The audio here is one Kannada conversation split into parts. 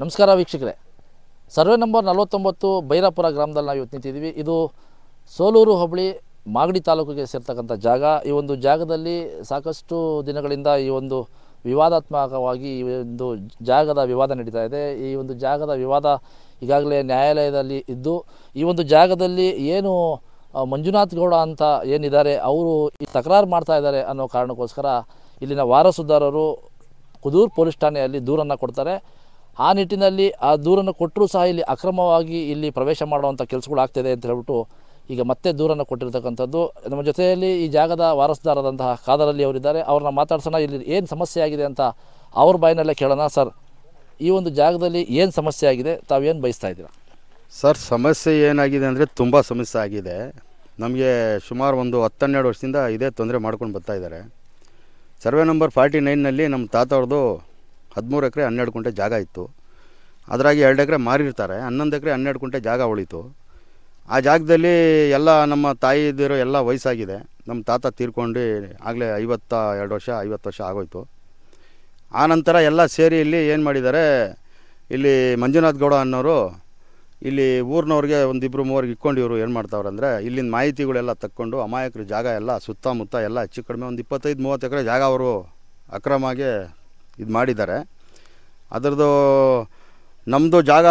ನಮಸ್ಕಾರ ವೀಕ್ಷಕರೇ. ಸರ್ವೆ ನಂಬರ್ ನಲವತ್ತೊಂಬತ್ತು ಬೈರಾಪುರ ಗ್ರಾಮದಲ್ಲಿ ನಾವು ಇವತ್ತು ನಿಂತಿದ್ದೀವಿ. ಇದು ಸೋಲೂರು ಹೋಬಳಿ ಮಾಗಡಿ ತಾಲೂಕಿಗೆ ಸೇರ್ತಕ್ಕಂಥ ಜಾಗ. ಈ ಒಂದು ಜಾಗದಲ್ಲಿ ಸಾಕಷ್ಟು ದಿನಗಳಿಂದ ಈ ಒಂದು ವಿವಾದಾತ್ಮಕವಾಗಿ ಈ ಒಂದು ಜಾಗದ ವಿವಾದ ನಡೀತಾ ಇದೆ. ಈ ಒಂದು ಜಾಗದ ವಿವಾದ ಈಗಾಗಲೇ ನ್ಯಾಯಾಲಯದಲ್ಲಿ ಇದ್ದು, ಈ ಒಂದು ಜಾಗದಲ್ಲಿ ಏನು ಮಂಜುನಾಥ್ ಗೌಡ ಅಂತ ಏನಿದ್ದಾರೆ, ಅವರು ಈ ತಕರಾರು ಮಾಡ್ತಾ ಇದ್ದಾರೆ ಅನ್ನೋ ಕಾರಣಕ್ಕೋಸ್ಕರ ಇಲ್ಲಿನ ವಾರಸುದಾರರು ಕುದೂರು ಪೊಲೀಸ್ ಠಾಣೆಯಲ್ಲಿ ದೂರನ್ನು ಕೊಡ್ತಾರೆ. ಆ ನಿಟ್ಟಿನಲ್ಲಿ ಆ ದೂರನ್ನು ಕೊಟ್ಟರೂ ಸಹ ಇಲ್ಲಿ ಅಕ್ರಮವಾಗಿ ಇಲ್ಲಿ ಪ್ರವೇಶ ಮಾಡುವಂಥ ಕೆಲಸಗಳು ಆಗ್ತಿದೆ ಅಂತ ಹೇಳ್ಬಿಟ್ಟು ಈಗ ಮತ್ತೆ ದೂರನ್ನು ಕೊಟ್ಟಿರ್ತಕ್ಕಂಥದ್ದು. ನಮ್ಮ ಜೊತೆಯಲ್ಲಿ ಈ ಜಾಗದ ವಾರಸುದಾರದಂತಹ ಕಾದರಲ್ಲಿ ಅವರಿದ್ದಾರೆ. ಅವ್ರನ್ನ ಮಾತಾಡ್ಸೋಣ. ಇಲ್ಲಿ ಏನು ಸಮಸ್ಯೆ ಆಗಿದೆ ಅಂತ ಅವ್ರ ಬಾಯಿನಲ್ಲೇ ಕೇಳೋಣ. ಸರ್, ಈ ಒಂದು ಜಾಗದಲ್ಲಿ ಏನು ಸಮಸ್ಯೆ ಆಗಿದೆ? ತಾವೇನು ಬಯಸ್ತಾ ಇದ್ದೀರಾ? ಸರ್, ಸಮಸ್ಯೆ ಏನಾಗಿದೆ ಅಂದರೆ ತುಂಬ ಸಮಸ್ಯೆ ಆಗಿದೆ. ನಮಗೆ ಸುಮಾರು ಒಂದು ಹತ್ತೆರಡು ವರ್ಷದಿಂದ ಇದೇ ತೊಂದರೆ ಮಾಡ್ಕೊಂಡು ಬರ್ತಾ ಇದ್ದಾರೆ. ಸರ್ವೆ ನಂಬರ್ ಫಾರ್ಟಿ ನೈನ್ನಲ್ಲಿ ನಮ್ಮ ತಾತವ್ರದ್ದು ಹದಿಮೂರು ಎಕರೆ ಹನ್ನೆರಡು ಕುಂಟೆ ಜಾಗ ಇತ್ತು. ಅದರಾಗಿ ಎರಡು ಎಕರೆ ಮಾರಿರ್ತಾರೆ ಹನ್ನೊಂದು ಎಕರೆ ಹನ್ನೆರಡು ಕುಂಟೆ ಜಾಗ ಉಳಿತು. ಆ ಜಾಗದಲ್ಲಿ ಎಲ್ಲ ನಮ್ಮ ತಾಯಿದಿರೋ ಎಲ್ಲ ವಯಸ್ಸಾಗಿದೆ. ನಮ್ಮ ತಾತ ತೀರ್ಕೊಂಡು ಆಗಲೇ ಐವತ್ತ ಎರಡು ವರ್ಷ, ಐವತ್ತು ವರ್ಷ ಆಗೋಯ್ತು. ಆ ನಂತರ ಎಲ್ಲ ಸೇರಿ ಇಲ್ಲಿ ಏನು ಮಾಡಿದ್ದಾರೆ, ಇಲ್ಲಿ ಮಂಜುನಾಥ್ ಗೌಡ ಅನ್ನೋರು ಇಲ್ಲಿ ಊರಿನವ್ರಿಗೆ ಒಂದಿಬ್ಬರು ಮೂವರಿಗೆ ಇಕ್ಕೊಂಡು ಇವರು ಏನು ಮಾಡ್ತಾವ್ರೆ ಅಂದರೆ, ಇಲ್ಲಿನ ಮಾಹಿತಿಗಳೆಲ್ಲ ತಕ್ಕೊಂಡು ಅಮಾಯಕರ ಜಾಗ ಎಲ್ಲ ಸುತ್ತಮುತ್ತ ಎಲ್ಲ ಹೆಚ್ಚು ಕಡಿಮೆ ಒಂದು ಇಪ್ಪತ್ತೈದು ಮೂವತ್ತು ಎಕರೆ ಜಾಗ ಅವರು ಅಕ್ರಮವಾಗಿ ಇದು ಮಾಡಿದ್ದಾರೆ. ಅದರದ್ದು ನಮ್ಮದು ಜಾಗ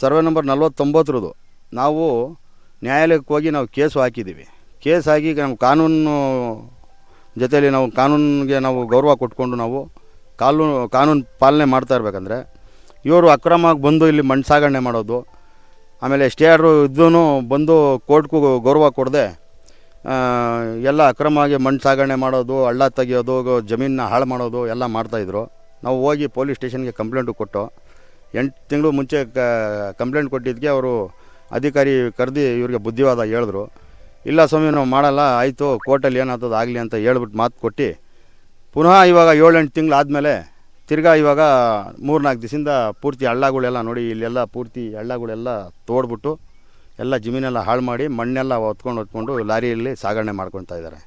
ಸರ್ವೆ ನಂಬರ್ ನಲ್ವತ್ತೊಂಬತ್ತರದು. ನಾವು ನ್ಯಾಯಾಲಯಕ್ಕೆ ಹೋಗಿ ನಾವು ಕೇಸು ಹಾಕಿದ್ದೀವಿ. ಕೇಸ್ ಹಾಕಿ ನಮ್ಮ ಕಾನೂನು ಜೊತೆಯಲ್ಲಿ ನಾವು ಕಾನೂನಿಗೆ ನಾವು ಗೌರವ ಕೊಟ್ಕೊಂಡು ನಾವು ಕಾನೂನು ಕಾನೂನು ಪಾಲನೆ ಮಾಡ್ತಾ ಇರಬೇಕಂದ್ರೆ ಇವರು ಅಕ್ರಮವಾಗಿ ಬಂದು ಇಲ್ಲಿ ಮಣ್ಣು ಸಾಗಣೆ ಮಾಡೋದು, ಆಮೇಲೆ ಸ್ಟೇ ಇದ್ದೂ ಬಂದು ಕೋರ್ಟ್ಗೂ ಗೌರವ ಕೊಡದೆ ಎಲ್ಲ ಅಕ್ರಮವಾಗಿ ಮಣ್ಣು ಸಾಗಣೆ ಮಾಡೋದು, ಹಳ್ಳ ತೆಗೆಯೋದು ಜಮೀನನ್ನ ಹಾಳು ಮಾಡೋದು ಎಲ್ಲ ಮಾಡ್ತಾಯಿದ್ರು ನಾವು ಹೋಗಿ ಪೊಲೀಸ್ ಸ್ಟೇಷನ್ಗೆ ಕಂಪ್ಲೇಂಟು ಕೊಟ್ಟು, ಎಂಟು ತಿಂಗಳು ಮುಂಚೆ ಕಂಪ್ಲೇಂಟ್ ಕೊಟ್ಟಿದ್ದಕ್ಕೆ ಅವರು ಅಧಿಕಾರಿ ಕರೆದು ಇವ್ರಿಗೆ ಬುದ್ಧಿವಾದ ಹೇಳಿದ್ರು. ಇಲ್ಲ ಸ್ವಾಮಿ, ನಾವು ಮಾಡಲ್ಲ, ಆಯಿತು, ಕೋರ್ಟಲ್ಲಿ ಏನಾಗ್ತದೆ ಆಗಲಿ ಅಂತ ಹೇಳ್ಬಿಟ್ಟು ಮಾತು ಕೊಟ್ಟು, ಪುನಃ ಇವಾಗ ಏಳೆಂಟು ತಿಂಗಳು ಆದಮೇಲೆ ತಿರ್ಗಾ ಇವಾಗ ಮೂರ್ನಾಲ್ಕು ದಿವಸದಿಂದ ಪೂರ್ತಿ ಹಳ್ಳಗಳೆಲ್ಲ ನೋಡಿ, ಇಲ್ಲೆಲ್ಲ ಪೂರ್ತಿ ಹಳ್ಳಗಳೆಲ್ಲ ತೋಡ್ಬಿಟ್ಟು ಎಲ್ಲ ಜಮೀನೆಲ್ಲ ಹಾಳು ಮಾಡಿ ಮಣ್ಣೆಲ್ಲ ಹೊತ್ಕೊಂಡು ಹೊತ್ಕೊಂಡು ಲಾರಿಯಲ್ಲಿ ಸಾಗಣೆ ಮಾಡ್ಕೊತಾ ಇದ್ದಾರೆ.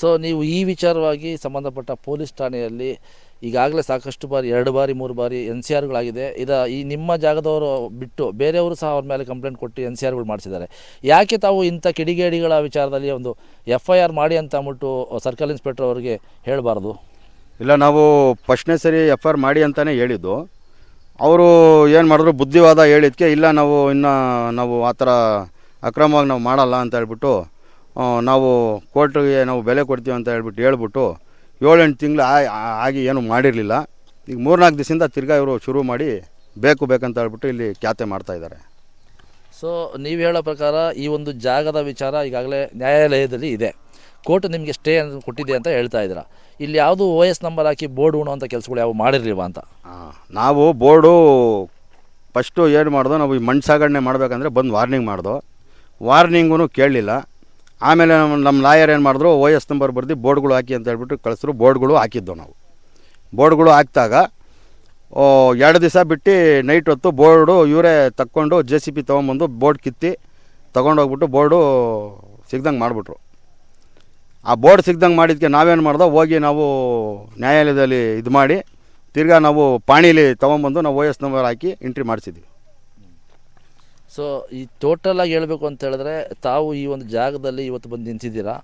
ಸೊ ನೀವು ಈ ವಿಚಾರವಾಗಿ ಸಂಬಂಧಪಟ್ಟ ಪೊಲೀಸ್ ಠಾಣೆಯಲ್ಲಿ ಈಗಾಗಲೇ ಸಾಕಷ್ಟು ಬಾರಿ ಎರಡು ಬಾರಿ ಮೂರು ಬಾರಿ ಎನ್ ಸಿ ಆರ್ಗಳಾಗಿದೆ. ಇದ ಈ ನಿಮ್ಮ ಜಾಗದವರು ಬಿಟ್ಟು ಬೇರೆಯವರು ಸಹ ಅವ್ರ ಮೇಲೆ ಕಂಪ್ಲೇಂಟ್ ಕೊಟ್ಟು ಎನ್ ಸಿ ಆರ್ಗಳು ಮಾಡಿಸಿದ್ದಾರೆ. ಯಾಕೆ ತಾವು ಇಂಥ ಕಿಡಿಗೇಡಿಗಳ ವಿಚಾರದಲ್ಲಿ ಒಂದು ಎಫ್ ಐ ಆರ್ ಮಾಡಿ ಅಂತ ಅಂದ್ಬಿಟ್ಟು ಸರ್ಕಲ್ ಇನ್ಸ್ಪೆಕ್ಟರ್ ಅವರಿಗೆ ಹೇಳಬಾರ್ದು? ಇಲ್ಲ ನಾವು ಫಸ್ಟ್ನೇ ಸರಿ ಎಫ್ ಐ ಆರ್ ಮಾಡಿ ಅಂತಲೇ ಹೇಳಿದ್ದು. ಅವರು ಏನು ಮಾಡಿದ್ರು? ಬುದ್ಧಿವಾದ ಹೇಳಿದ್ಕೆ, ಇಲ್ಲ, ನಾವು ಇನ್ನು ನಾವು ಆ ಥರ ಅಕ್ರಮವಾಗಿ ನಾವು ಮಾಡಲ್ಲ ಅಂತ ಹೇಳ್ಬಿಟ್ಟು ನಾವು ಕೋರ್ಟ್ಗೆ ನಾವು ಬೆಲೆ ಕೊಡ್ತೀವಿ ಅಂತ ಹೇಳ್ಬಿಟ್ಟು ಹೇಳ್ಬಿಟ್ಟು ಏಳೆಂಟು ತಿಂಗಳು ಆಗಿ ಏನು ಮಾಡಿರಲಿಲ್ಲ. ಈಗ ಮೂರ್ನಾಲ್ಕು ದಿವಸದಿಂದ ತಿರ್ಗಾ ಇವರು ಶುರು ಮಾಡಿ ಬೇಕು, ಬೇಕಂತ ಹೇಳ್ಬಿಟ್ಟು ಇಲ್ಲಿ ಖ್ಯಾತೆ ಮಾಡ್ತಾಯಿದ್ದಾರೆ ಸೊ ನೀವು ಹೇಳೋ ಪ್ರಕಾರ ಈ ಒಂದು ಜಾಗದ ವಿಚಾರ ಈಗಾಗಲೇ ನ್ಯಾಯಾಲಯದಲ್ಲಿ ಇದೆ. ಕೋರ್ಟ್ ನಿಮಗೆ ಸ್ಟೇ ಅಂತ ಕೊಟ್ಟಿದೆ ಅಂತ ಹೇಳ್ತಾ ಇದ್ದೀರಾ. ಇಲ್ಲಿ ಯಾವುದು ಓ ಎಸ್ ನಂಬರ್ ಹಾಕಿ ಬೋರ್ಡ್ ಉಣುವಂಥ ಕೆಲಸಗಳು ಯಾವ ಮಾಡಿರಲಿಲ್ವಾ ಅಂತ? ನಾವು ಬೋರ್ಡು ಫಸ್ಟು ಏನು ಮಾಡ್ದೋ ನಾವು ಈ ಮಣ್ಣು ಸಾಗಣೆ ಮಾಡಬೇಕಂದ್ರೆ ಬಂದು ವಾರ್ನಿಂಗ್ ಮಾಡ್ದೋ. ವಾರ್ನಿಂಗೂ ಕೇಳಲಿಲ್ಲ. ಆಮೇಲೆ ನಮ್ಮ ನಮ್ಮ ಲಾಯರ್ ಏನು ಮಾಡಿದ್ರು ಓ ಎಸ್ ನಂಬರ್ ಬರೆದು ಬೋರ್ಡ್ಗಳು ಹಾಕಿ ಅಂತ ಹೇಳ್ಬಿಟ್ಟು ಕಳಿಸಿದ್ರು ಬೋರ್ಡ್ಗಳು ಹಾಕಿದ್ದೋ ನಾವು. ಬೋರ್ಡ್ಗಳು ಹಾಕಿದಾಗ ಎರಡು ದಿವಸ ಬಿಟ್ಟು ನೈಟ್ ಹೊತ್ತು ಬೋರ್ಡು ಇವರೇ ತಕ್ಕೊಂಡು ಜೆ ಸಿ ಪಿ ತೊಗೊಂಬಂದು ಬೋರ್ಡ್ ಕಿತ್ತಿ ತೊಗೊಂಡೋಗ್ಬಿಟ್ಟು ಬೋರ್ಡು ಸಿಗ್ದಂಗೆ ಮಾಡಿಬಿಟ್ರು. ಆ ಬೋರ್ಡ್ ಸಿಗ್ದಂಗೆ ಮಾಡಿದ್ದಕ್ಕೆ ನಾವೇನು ಮಾಡ್ದೋ, ಹೋಗಿ ನಾವು ನ್ಯಾಯಾಲಯದಲ್ಲಿ ಇದು ಮಾಡಿ, ತಿರ್ಗಾ ನಾವು ಪಾಣಿಲಿ ತೊಗೊಂಬಂದು ನಾವು ಓ ಎಸ್ ನಂಬರ್ ಹಾಕಿ ಎಂಟ್ರಿ ಮಾಡಿಸಿದ್ವಿ. ಸೊ, ಈ ಟೋಟಲಾಗಿ ಹೇಳಬೇಕು ಅಂತ ಹೇಳಿದ್ರೆ, ತಾವು ಈ ಒಂದು ಜಾಗದಲ್ಲಿ ಇವತ್ತು ಬಂದು ನಿಂತಿದ್ದೀರಾ.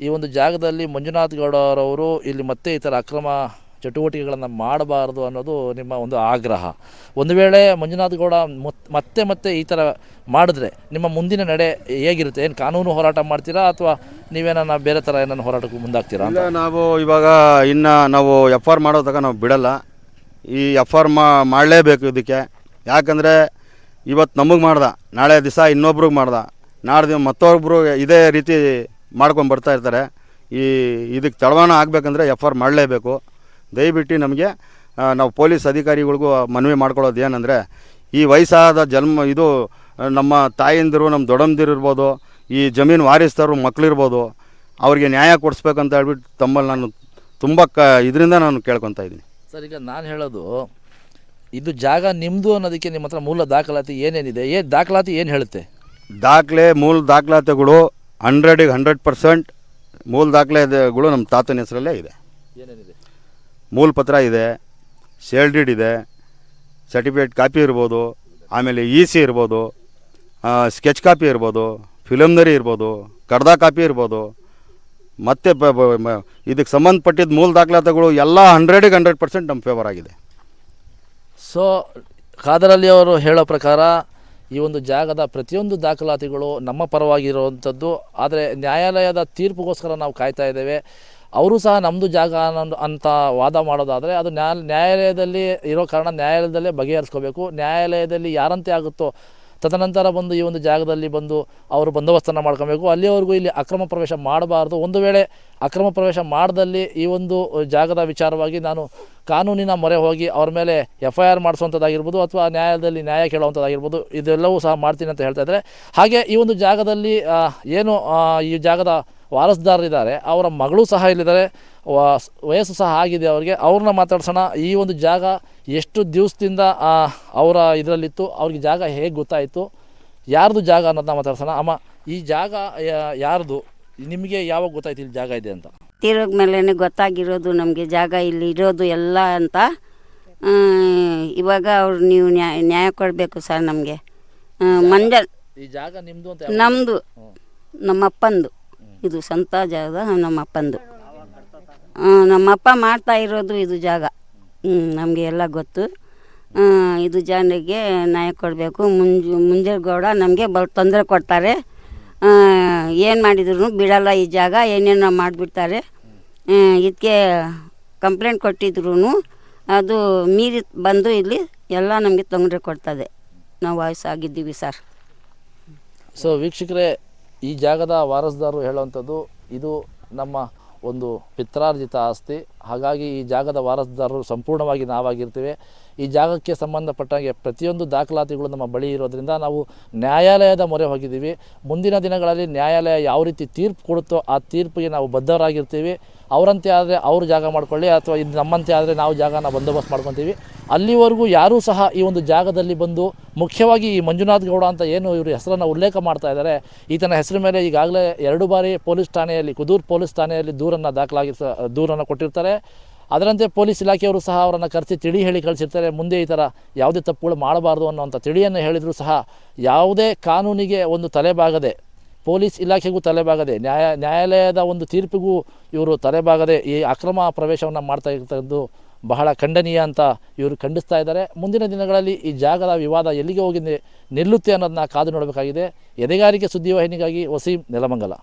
ಈ ಒಂದು ಜಾಗದಲ್ಲಿ ಮಂಜುನಾಥ್ ಗೌಡ ಅವರವರು ಇಲ್ಲಿ ಮತ್ತೆ ಈ ಥರ ಅಕ್ರಮ ಚಟುವಟಿಕೆಗಳನ್ನು ಮಾಡಬಾರ್ದು ಅನ್ನೋದು ನಿಮ್ಮ ಒಂದು ಆಗ್ರಹ. ಒಂದು ವೇಳೆ ಮಂಜುನಾಥ್ ಗೌಡ ಮತ್ತೆ ಮತ್ತೆ ಈ ಥರ ಮಾಡಿದ್ರೆ ನಿಮ್ಮ ಮುಂದಿನ ನಡೆ ಹೇಗಿರುತ್ತೆ? ಏನು ಕಾನೂನು ಹೋರಾಟ ಮಾಡ್ತೀರಾ ಅಥವಾ ನೀವೇನ ಬೇರೆ ಥರ ಏನನ್ನ ಹೋರಾಟಕ್ಕೆ ಮುಂದಾಗ್ತೀರಾ ಇಲ್ಲ, ನಾವು ಇವಾಗ ಇನ್ನು ನಾವು ಎಫ್ ಆರ್ ಮಾಡೋ ತನಕ ನಾವು ಬಿಡಲ್ಲ. ಈ ಎಫ್ ಆರ್ ಮಾಡಲೇಬೇಕು ಇದಕ್ಕೆ. ಯಾಕಂದರೆ ಇವತ್ತು ನಮಗೆ ಮಾಡ್ದ, ನಾಳೆ ದಿವಸ ಇನ್ನೊಬ್ರಿಗೆ ಮಾಡ್ದ. ನಾಡ್ದು ಮತ್ತೊಬ್ಬರು ಇದೇ ರೀತಿ ಮಾಡ್ಕೊಂಡು ಬರ್ತಾ ಇರ್ತಾರೆ. ಈ ಇದಕ್ಕೆ ತಡವಾಣ ಆಗಬೇಕಂದ್ರೆ ಎಫ್ ಆರ್ ಮಾಡಲೇಬೇಕು. ದಯವಿಟ್ಟು ನಮಗೆ ನಾವು ಪೊಲೀಸ್ ಅಧಿಕಾರಿಗಳಿಗೂ ಮನವಿ ಮಾಡ್ಕೊಳ್ಳೋದು ಏನಂದರೆ ಈ ವಯಸ್ಸಾದ ಜನ್ಮ ಇದು ನಮ್ಮ ತಾಯಂದಿರು ನಮ್ಮ ದೊಡ್ಡಂದಿರು ಇರ್ಬೋದು ಈ ಜಮೀನು ವಾರಿಸ್ತಾರು ಮಕ್ಕಳಿರ್ಬೋದು ಅವ್ರಿಗೆ ನ್ಯಾಯ ಕೊಡಿಸ್ಬೇಕಂತ ಹೇಳ್ಬಿಟ್ಟು ತಮ್ಮಲ್ಲಿ ನಾನು ತುಂಬ ಕ ಇದರಿಂದ ನಾನು ಕೇಳ್ಕೊತಾ ಇದ್ದೀನಿ. ಸರ್ ಈಗ ನಾನು ಹೇಳೋದು ಇದು ಜಾಗ ನಿಮ್ಮದು ಅನ್ನೋದಕ್ಕೆ ನಿಮ್ಮ ಹತ್ರ ಮೂಲ ದಾಖಲಾತಿ ಏನೇನಿದೆ? ಏ ದಾಖಲಾತಿ ಏನು ಹೇಳುತ್ತೆ? ದಾಖಲೆ ಮೂಲ ದಾಖಲಾತಿಗಳು ಹಂಡ್ರೆಡಿಗೆ ಹಂಡ್ರೆಡ್ ಪರ್ಸೆಂಟ್ ಮೂಲ ದಾಖಲೆಗಳು ನಮ್ಮ ತಾತನ ಹೆಸರಲ್ಲೇ ಇದೆ. ಏನೇನಿದೆ? ಮೂಲ ಪತ್ರ ಇದೆ ಸೇಲ್ ಡೀಡ್ ಇದೆ ಸರ್ಟಿಫಿಕೇಟ್ ಕಾಪಿ ಇರ್ಬೋದು, ಆಮೇಲೆ ಇ ಸಿ ಇರ್ಬೋದು ಸ್ಕೆಚ್ ಕಾಪಿ ಇರ್ಬೋದು ಫಿಲಮ್ನರಿ ಇರ್ಬೋದು, ಕಡ್ದ ಕಾಪಿ ಇರ್ಬೋದು, ಮತ್ತು ಇದಕ್ಕೆ ಸಂಬಂಧಪಟ್ಟಿದ್ದ ಮೂಲ ದಾಖಲಾತಿಗಳು ಎಲ್ಲ ಹಂಡ್ರೆಡಿಗೆ ಹಂಡ್ರೆಡ್ ಪರ್ಸೆಂಟ್ ನಮ್ಮ ಫೇವರ್ ಆಗಿದೆ. ಸೊ ಖಾದರಲ್ಲಿ ಅವರು ಹೇಳೋ ಪ್ರಕಾರ, ಈ ಒಂದು ಜಾಗದ ಪ್ರತಿಯೊಂದು ದಾಖಲಾತಿಗಳು ನಮ್ಮ ಪರವಾಗಿರುವಂಥದ್ದು, ಆದರೆ ನ್ಯಾಯಾಲಯದ ತೀರ್ಪುಗೋಸ್ಕರ ನಾವು ಕಾಯ್ತಾ ಇದ್ದೇವೆ. ಅವರು ಸಹ ನಮ್ಮದು ಜಾಗ ಅನ್ನೋ ಅಂತ ವಾದ ಮಾಡೋದಾದರೆ ಅದು ನ್ಯಾಯ ನ್ಯಾಯಾಲಯದಲ್ಲಿ ಇರೋ ಕಾರಣ ನ್ಯಾಯಾಲಯದಲ್ಲೇ ಬಗೆಹರಿಸ್ಕೋಬೇಕು. ನ್ಯಾಯಾಲಯದಲ್ಲಿ ಯಾರಂತೆ ಆಗುತ್ತೋ, ತದನಂತರ ಬಂದು ಈ ಒಂದು ಜಾಗದಲ್ಲಿ ಬಂದು ಅವರು ಬಂದೋಬಸ್ತನ್ನು ಮಾಡ್ಕೊಬೇಕು. ಅಲ್ಲಿವರೆಗೂ ಇಲ್ಲಿ ಅಕ್ರಮ ಪ್ರವೇಶ ಮಾಡಬಾರ್ದು. ಒಂದು ವೇಳೆ ಅಕ್ರಮ ಪ್ರವೇಶ ಮಾಡ್ದಲ್ಲಿ ಈ ಒಂದು ಜಾಗದ ವಿಚಾರವಾಗಿ ನಾನು ಕಾನೂನಿನ ಮೊರೆ ಹೋಗಿ ಅವ್ರ ಮೇಲೆ ಎಫ್ ಐ ಆರ್ ಮಾಡಿಸುವಂಥದ್ದಾಗಿರ್ಬೋದು ಅಥವಾ ನ್ಯಾಯಾಲಯದಲ್ಲಿ ನ್ಯಾಯ ಕೇಳುವಂಥದ್ದಾಗಿರ್ಬೋದು, ಇದೆಲ್ಲವೂ ಸಹ ಮಾಡ್ತೀನಿ ಅಂತ ಹೇಳ್ತಾ ಇದ್ದಾರೆ. ಹಾಗೆ ಈ ಒಂದು ಜಾಗದಲ್ಲಿ ಏನು ಈ ಜಾಗದ ವಾರಸ್ದಾರರಿದ್ದಾರೆ ಅವರ ಮಗಳು ಸಹ ಇಲ್ಲಿದ್ದಾರೆ. ವಯಸ್ಸು ಸಹ ಆಗಿದೆ ಅವರಿಗೆ. ಅವ್ರನ್ನ ಮಾತಾಡ್ಸೋಣ. ಈ ಒಂದು ಜಾಗ ಎಷ್ಟು ದಿವಸದಿಂದ ಅವರ ಇದರಲ್ಲಿತ್ತು ಅವ್ರಿಗೆ ಜಾಗ ಹೇಗೆ ಗೊತ್ತಾಯಿತು? ಯಾರ್ದು ಜಾಗ ಅನ್ನೋದನ್ನ ಮಾತಾಡ್ಸೋಣ. ಅಮ್ಮ ಈ ಜಾಗ ಯಾರ್ದು? ನಿಮಗೆ ಯಾವಾಗ ಗೊತ್ತಾಯ್ತು ಇಲ್ಲಿ ಜಾಗ ಇದೆ ಅಂತ? ತಿರುಗ ಮೇಲೆ ಗೊತ್ತಾಗಿರೋದು ನಮಗೆ ಜಾಗ ಇಲ್ಲಿ ಇರೋದು ಎಲ್ಲ ಅಂತ. ಇವಾಗ ಅವ್ರು ನೀವು ನ್ಯಾಯ ನ್ಯಾಯ ಕೊಡಬೇಕು ಸರ್ ನಮಗೆ. ಮಂಜಲ್ ಈ ಜಾಗ ನಿಮ್ಮದು ಅಂತ ನಮ್ಮದು ನಮ್ಮಪ್ಪಂದು. ಇದು ಸ್ವಂತ ಜಾಗ, ನಮ್ಮಪ್ಪಂದು. ನಮ್ಮಪ್ಪ ಮಾಡ್ತಾ ಇರೋದು ಇದು ಜಾಗ. ನಮಗೆ ಎಲ್ಲ ಗೊತ್ತು. ಇದು ಜನರಿಗೆ ನ್ಯಾಯ ಕೊಡಬೇಕು. ಮುಂಜು ಗೌಡ ನಮಗೆ ಬ, ತೊಂದರೆ ಕೊಡ್ತಾರೆ. ಏನು ಮಾಡಿದ್ರು ಬಿಡಲ್ಲ ಈ ಜಾಗ, ಏನೇನೋ ಮಾಡಿಬಿಡ್ತಾರೆ. ಇದಕ್ಕೆ ಕಂಪ್ಲೇಂಟ್ ಕೊಟ್ಟಿದ್ರು ಅದು ಮೀರಿ ಬಂದು ಇಲ್ಲಿ ಎಲ್ಲ ನಮಗೆ ತೊಂದರೆ ಕೊಡ್ತದೆ. ನಾವು ವಯಸ್ಸಾಗಿದ್ದೀವಿ ಸರ್. ಸೊ ವೀಕ್ಷಕರೇ ಈ ಜಾಗದ ವಾರಸ್ದಾರರು ಹೇಳುವಂಥದ್ದು ಇದು ನಮ್ಮ ಒಂದು ಪಿತ್ರಾರ್ಜಿತ ಆಸ್ತಿ. ಹಾಗಾಗಿ ಈ ಜಾಗದ ವಾರಸ್ದಾರರು ಸಂಪೂರ್ಣವಾಗಿ ನಾವಾಗಿರ್ತೇವೆ. ಈ ಜಾಗಕ್ಕೆ ಸಂಬಂಧಪಟ್ಟಾಗೆ ಪ್ರತಿಯೊಂದು ದಾಖಲಾತಿಗಳು ನಮ್ಮ ಬಳಿ ಇರೋದರಿಂದ ನಾವು ನ್ಯಾಯಾಲಯದ ಮೊರೆ ಹೋಗಿದ್ದೀವಿ. ಮುಂದಿನ ದಿನಗಳಲ್ಲಿ ನ್ಯಾಯಾಲಯ ಯಾವ ರೀತಿ ತೀರ್ಪು ಕೊಡುತ್ತೋ ಆ ತೀರ್ಪಿಗೆ ನಾವು ಬದ್ಧರಾಗಿರ್ತೀವಿ. ಅವರಂತೆ ಆದರೆ ಅವರು ಜಾಗ ಮಾಡ್ಕೊಳ್ಳಿ ಅಥವಾ ಇದು ನಮ್ಮಂತೆ ಆದರೆ ನಾವು ಜಾಗನ ಬಂದೋಬಸ್ತ್ ಮಾಡ್ಕೊತೀವಿ. ಅಲ್ಲಿವರೆಗೂ ಯಾರೂ ಸಹ ಈ ಒಂದು ಜಾಗದಲ್ಲಿ ಬಂದು ಮುಖ್ಯವಾಗಿ ಈ ಮಂಜುನಾಥ್ ಗೌಡ ಅಂತ ಏನು ಇವರು ಹೆಸರನ್ನು ಉಲ್ಲೇಖ ಮಾಡ್ತಾ ಇದ್ದಾರೆ. ಈತನ ಹೆಸರು ಮೇಲೆ ಈಗಾಗಲೇ ಎರಡು ಬಾರಿ ಪೊಲೀಸ್ ಠಾಣೆಯಲ್ಲಿ, ಕುದೂರು ಪೊಲೀಸ್ ಠಾಣೆಯಲ್ಲಿ ದೂರನ್ನು ದಾಖಲಾಗಿ ದೂರನ್ನು ಕೊಟ್ಟಿರ್ತಾರೆ. ಅದರಂತೆ ಪೊಲೀಸ್ ಇಲಾಖೆಯವರು ಸಹ ಅವರನ್ನು ಕರೆಸಿ ತಿಳಿ ಹೇಳಿ ಕಳಿಸಿರ್ತಾರೆ. ಮುಂದೆ ಈ ಥರ ಯಾವುದೇ ತಪ್ಪುಗಳು ಮಾಡಬಾರ್ದು ಅನ್ನೋಂಥ ತಿಳಿಯನ್ನು ಹೇಳಿದರೂ ಸಹ ಯಾವುದೇ ಕಾನೂನಿಗೆ ಒಂದು ತಲೆಬಾಗದೆ, ಪೊಲೀಸ್ ಇಲಾಖೆಗೂ ತಲೆಬಾಗದೆ, ನ್ಯಾಯ, ನ್ಯಾಯಾಲಯದ ಒಂದು ತೀರ್ಪಿಗೂ ಇವರು ತಲೆಬಾಗದೆ ಈ ಅಕ್ರಮ ಪ್ರವೇಶವನ್ನು ಮಾಡ್ತಾ ಇರ್ತಕ್ಕಂಥದ್ದು ಬಹಳ ಖಂಡನೀಯ ಅಂತ ಇವರು ಖಂಡಿಸ್ತಾ ಇದ್ದಾರೆ. ಮುಂದಿನ ದಿನಗಳಲ್ಲಿ ಈ ಜಾಗದ ವಿವಾದ ಎಲ್ಲಿಗೆ ಹೋಗಿ ನಿಲ್ಲುತ್ತೆ ಅನ್ನೋದನ್ನ ಕಾದು ನೋಡಬೇಕಾಗಿದೆ. ಎದೆಗಾರಿಕೆ ಸುದ್ದಿವಾಹಿನಿಗಾಗಿ ವಸೀಂ ನೆಲಮಂಗಲ.